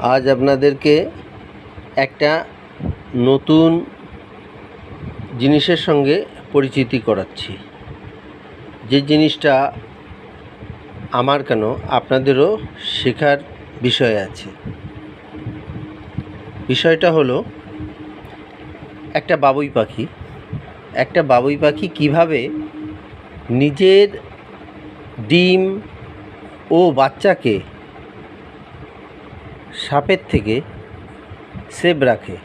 আজ আপনাদেরকে একটা নতুন জিনিসের সঙ্গে পরিচিতি করাচ্ছি। যে জিনিসটা আমার কেন আপনাদেরও শেখার বিষয় আছে। বিষয়টা হলো, একটা বাবুই পাখি। একটা বাবুই পাখি কীভাবে নিজের ডিম ও বাচ্চাকে সাপের থেকে সেভ রাখে,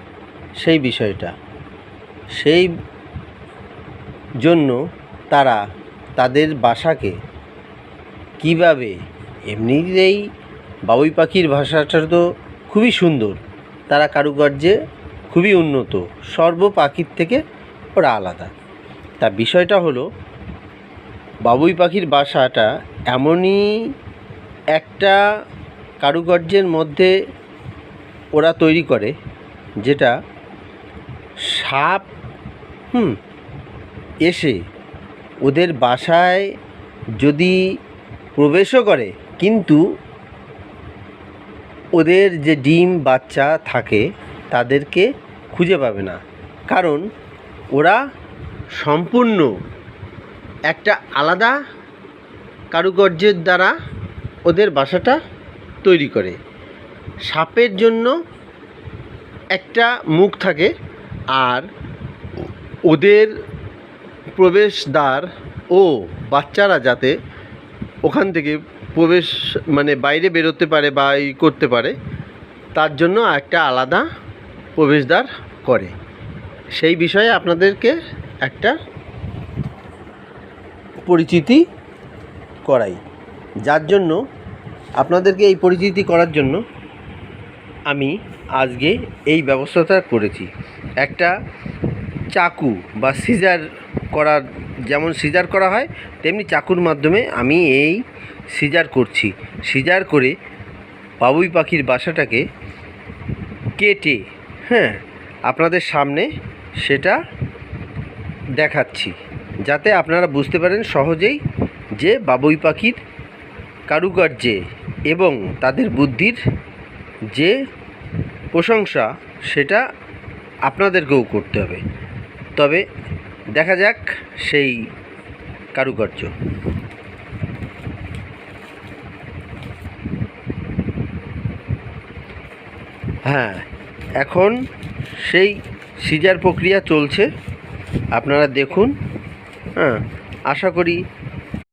সেই বিষয়টা। সেই জন্য তারা তাদের বাসাকে কীভাবে, এমনিতেই বাবুই পাখির ভাষাটা তো খুবই সুন্দর। তারা কারুকার্যে খুবই উন্নত, সর্ব পাখির থেকে ওরা আলাদা। তা বিষয়টা হলো বাবুই পাখির বাসাটা এমনই একটা কারুকার্যের মধ্যে ওরা তৈরি করে, যেটা সাপ, হুম, এসে ওদের বাসায় যদি প্রবেশও করে, কিন্তু ওদের যে ডিম বাচ্চা থাকে তাদেরকে খুঁজে পাবে না। কারণ ওরা সম্পূর্ণ একটা আলাদা কারুকার্যের দ্বারা ওদের বাসাটা তৈরি করে। সাপের জন্য একটা মুখ থাকে আর ওদের প্রবেশদ্বার ও বাচ্চারা যাতে ওখান থেকে প্রবেশ মানে বাইরে বেরোতে পারে বা ই করতে পারে, তার জন্য একটা আলাদা প্রবেশদ্বার করে। সেই বিষয়ে আপনাদেরকে একটা পরিচিতি করাই। যার জন্য আপনাদেরকে এই পরিচিতি করার জন্য আমি আজকে এই ব্যবস্থাটা করেছি। একটা চাকু বা সিজার করার, যেমন সিজার করা হয়, তেমনি চাকুর মাধ্যমে আমি এই সিজার করছি। সিজার করে বাবুই পাখির বাসাটাকে কেটে হ্যাঁ আপনাদের সামনে সেটা দেখাচ্ছি। যাতে আপনারা বুঝতে পারেন সহজেই যে বাবুই পাখির কারুকার্যে এবং তাদের বুদ্ধির যে প্রশংসা, সেটা আপনাদেরকেও করতে হবে। তবে দেখা যাক সেই কারুকার্য। হ্যাঁ এখন সেই সিজার প্রক্রিয়া চলছে। আপনারা দেখুন হ্যাঁ। আশা করি